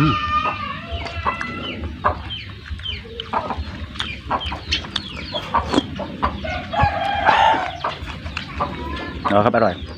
อืมเอาครับ อร่อย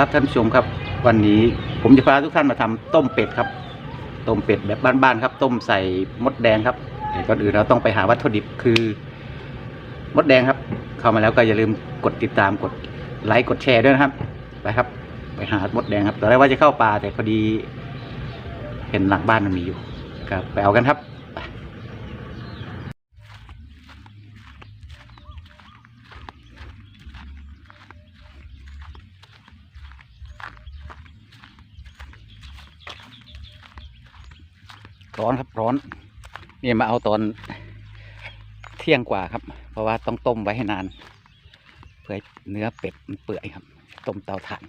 ครับท่านผู้ชมครับ วันนี้ผมจะพาทุกท่านมาทำต้มเป็ดครับ ต้มเป็ดแบบบ้านๆครับ ต้มใส่มดแดงครับก่อนอื่นเราต้องไปหาวัตถุดิบคือมดแดงครับ เข้ามาแล้วก็อย่าลืมกดติดตามกดไลค์กดแชร์ด้วยนะครับไปครับ ไปหามดแดงครับตอนแรกว่าจะเข้าป่าแต่พอดี เห็นหลังบ้านมันมีอยู่ครับไปเอากันครับ ร้อนครับร้อนนี่มาเอาตอนเที่ยงกว่าครับ เพราะว่าต้องต้มไว้ให้นาน เพื่อเนื้อเป็ดมันเปื่อยครับ ต้มเตาถ่าน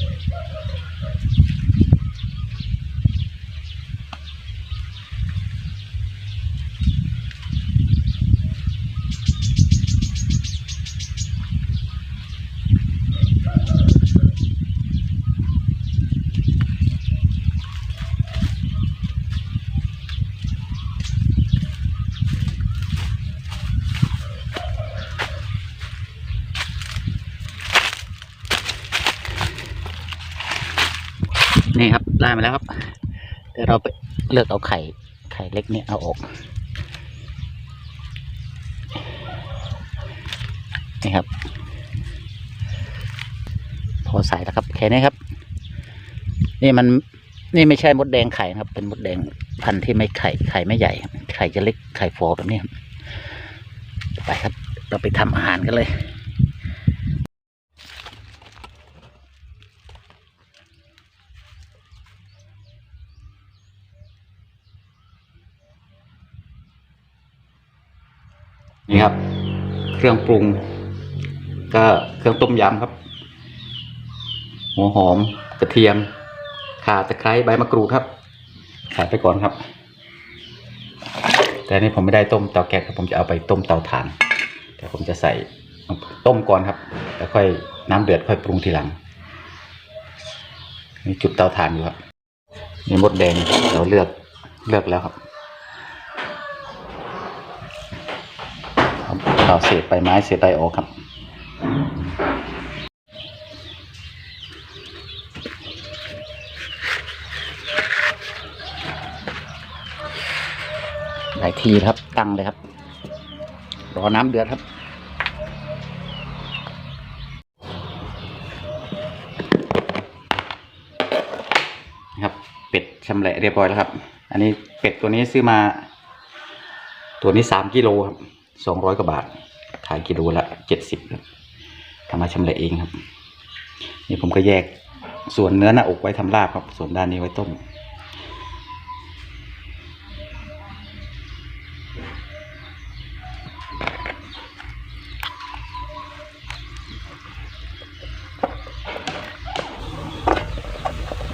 Thank you. ได้มาแล้วครับ เดี๋ยวเราไปเลือกเอาไข่ ไข่เล็กเนี่ยเอาออก นี่ครับ พอใส่แล้วครับ แค่นี้ครับ นี่มัน นี่ไม่ใช่มดแดงไข่นะครับ เป็นมดแดงพันธุ์ที่ไม่ไข่ ไข่ไม่ใหญ่ ไข่จะเล็ก ไข่ฟอแบบนี้ครับ ไปครับ เราไปทำอาหารกันเลย นี่ครับ เครื่องปรุง ก็เครื่องต้มยำครับ หัวหอมกระเทียมข่าตะไคร้ใบมะกรูดครับใส่ไปก่อนครับ แต่อันนี่ผมไม่ได้ต้มเตาแก๊สครับผมจะเอาไปต้มเตาถ่าน แต่ผมจะใส่ต้มก่อนครับ แล้วค่อยน้ำเดือดค่อยปรุงทีหลังนี่จุดเตาถ่านอยู่ครับนี่มดแดงเราเลือกเลือกแล้วครับ เอาเศษใบไม้เศษใบออกครับ หลายทีครับ ตั้งเลยครับ รอน้ำเดือดครับนะครับ เป็ดชำแหละเรียบร้อยแล้วครับ อันนี้เป็ดตัวนี้ซื้อมา ตัวนี้สามกิโลครับ สองร้อยกว่าบาท ขายกิโลละเจ็ดสิบทำมาชำแหละเองครับ นี่ผมก็แยกส่วนเนื้อหน้าอกไว้ทำลาบครับ ส่วนด้านนี้ไว้ต้ม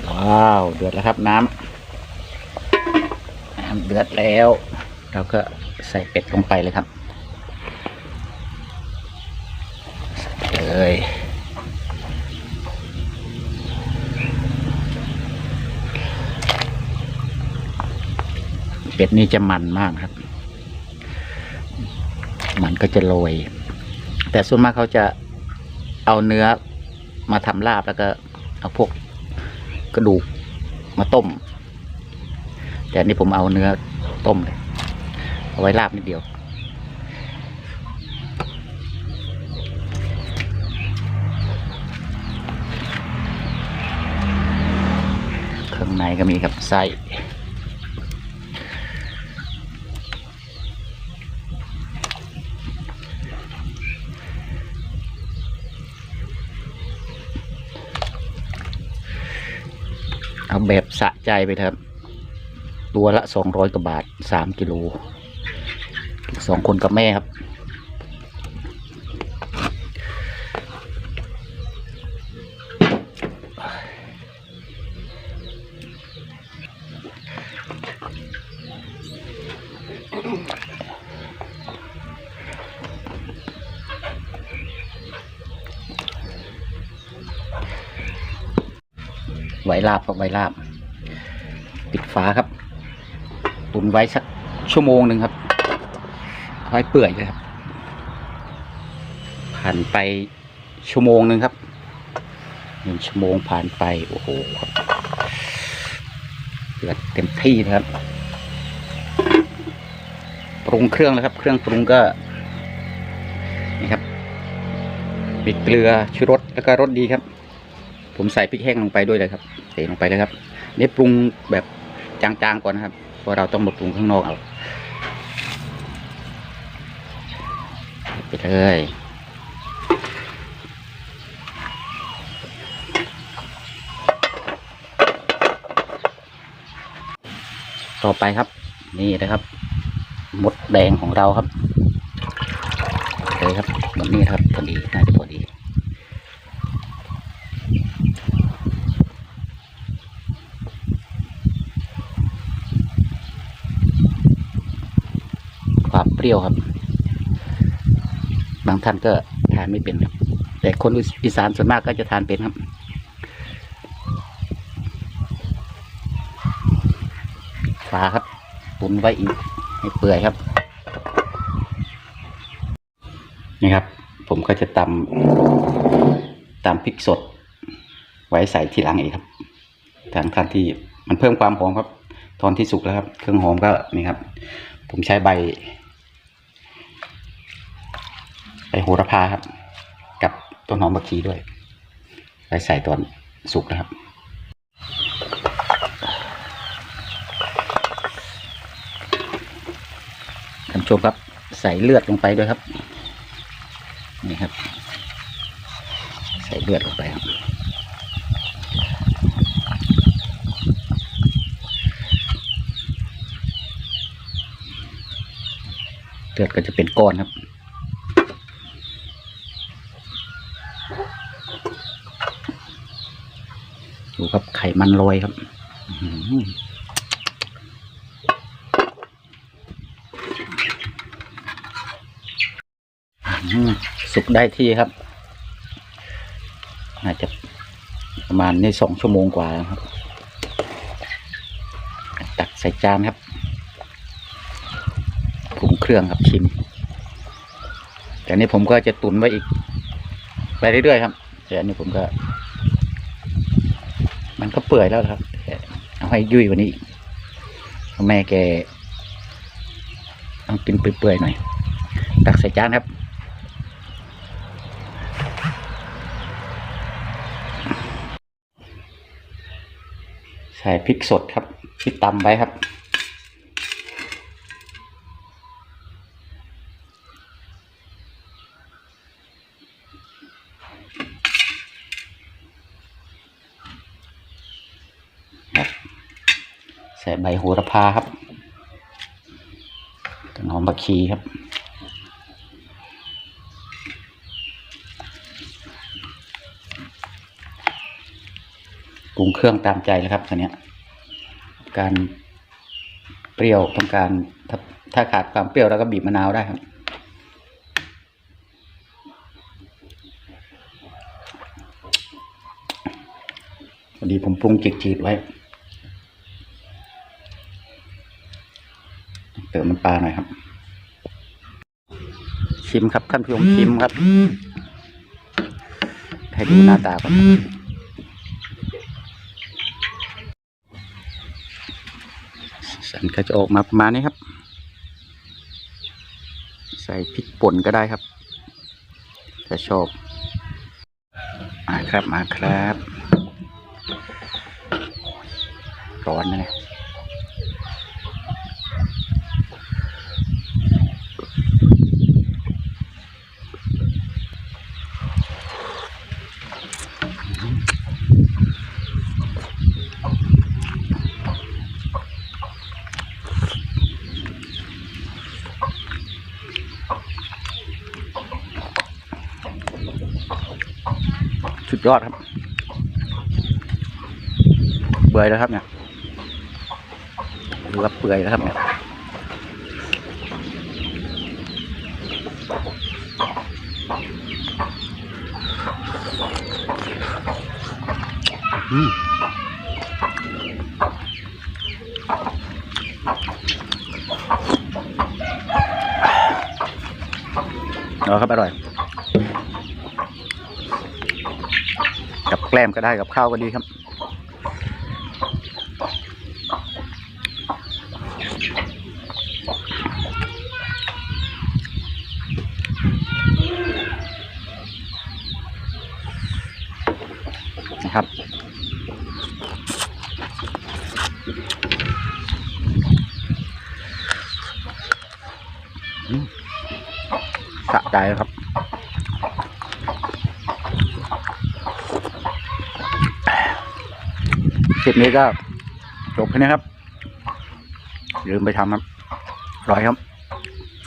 ว้าวเดือดแล้วครับน้ำน้ำเดือดแล้ว เราก็ใส่เป็ดลงไปเลยครับใส่ เลยเป็ดนี่จะมันมากครับ มันก็จะโรย แต่ส่วนมากเขาจะเอาเนื้อมาทำลาบแล้วก็เอาพวกกระดูกมาต้ม แต่นี่ผมเอาเนื้อต้มเลย เอาไว้ลาบนิดเดียว เครื่อง ในก็มีครับไส้เอาแบบสะใจไปเถอะครับ ตัวละสองร้อยกว่าบาทสามกิโลสองคนกับแม่ครับ ลาบครับไว้ลาบ ปิดฝาครับ ตุนไว้สักชั่วโมงหนึ่งครับเอาไว้เปื่อยเลยครับ ผ่านไปชั่วโมงหนึ่งครับหนึ่งชั่วโมงผ่านไปโอ้โหครับเดือดเต็มที่นะครับปรุงเครื่องแล้วครับ เครื่องปรุงก็นี่ครับมีเกลือชูรสแล้วก็รสดีครับ ผมใส่พริกแห้งลงไปด้วยเลยครับใส่ลงไปเลยครับนี่ปรุงแบบจางๆก่อนนะครับเพราะเราต้องมาปรุงข้างนอกเอาไปเลยต่อไปครับ นี่นะครับ หมดแดงของเราครับเลยครับหมดนี้ครับพอดีน่าจะพอดี ความเป รี้ยวครับ บางท่านก็ทานไม่เป็นครับ แต่คนอีสานส่วนมากก็จะทานเป็นครับฝาครับตุนไว้อีกให้เปื่อยครับ นี่ครับ ผมก็จะตำตำพริกสด ไว้ใส่ทีหลังอีกครับทางท่านที่มันเพิ่มความหอมครับ ตอนที่สุกแล้วครับ เครื่องหอมก็นี่ครับ ผมใช้ใบใบ โหระพาครับ กับต้นหอมบักชีด้วยไปใส่ตอนสุกนะครับ ท่านชมครับใส่เลือดลงไปด้วยครับ นี่ครับ ใส่เลือดลงไปครับ เลือดก็จะเป็นก้อนครับ ดูครับไข่มันลอยครับสุกได้ที่ครับ อาจจะประมาณในสองชั่วโมงกว่าครับ ตักใส่จานครับปรุงเครื่องครับชิม แต่อันนี้ผมก็จะตุนไว้อีก ไปเรื่อยๆครับแต่อันนี้ผมก็ มันก็เปื่อยแล้วครับ เอาให้ยุ่ยกว่านี้แม่แกต้องกินเปื่อยๆหน่อย ตักใส่จานครับ ใส่พริกสดครับที่ตำไว้ครับ บโหระพาครับต้นหอมบักชีครับ ปรุงเครื่องตามใจเลยครับตัวเนี้ยการเปรี้ยวต้องการถ้าถ้าขาดความเปรี้ยวเราก็บีบมะนาวได้ครับพอดีผมปรุงจืดไว้ ติมน้ำปลาหน่อยครับ ชิมครับท่านผู้ชมชิมครับ ให้ดูหน้าตาก่อนสันก็จะออกมาประมาณนี้ครับ ใส่พริกป่นก็ได้ครับถ้าชอบมาครับมาครับ ร้อนนะเนี่ย สุดยอดครับเบื่อแล้วครับเนี่ยดูครับเปื่อยแล้วครับเนี่ยอืมเอาครับอร่อย กับแกล้มก็ได้กับข้าวก็ดีครับ นะครับอืมสะใจครับ ลิปนี้ก็จบแค่นี้ครับอย่าลืมไปทำครับร้อยครับ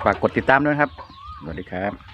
ฝากกดติดตามด้วยครับ สวัสดีครับ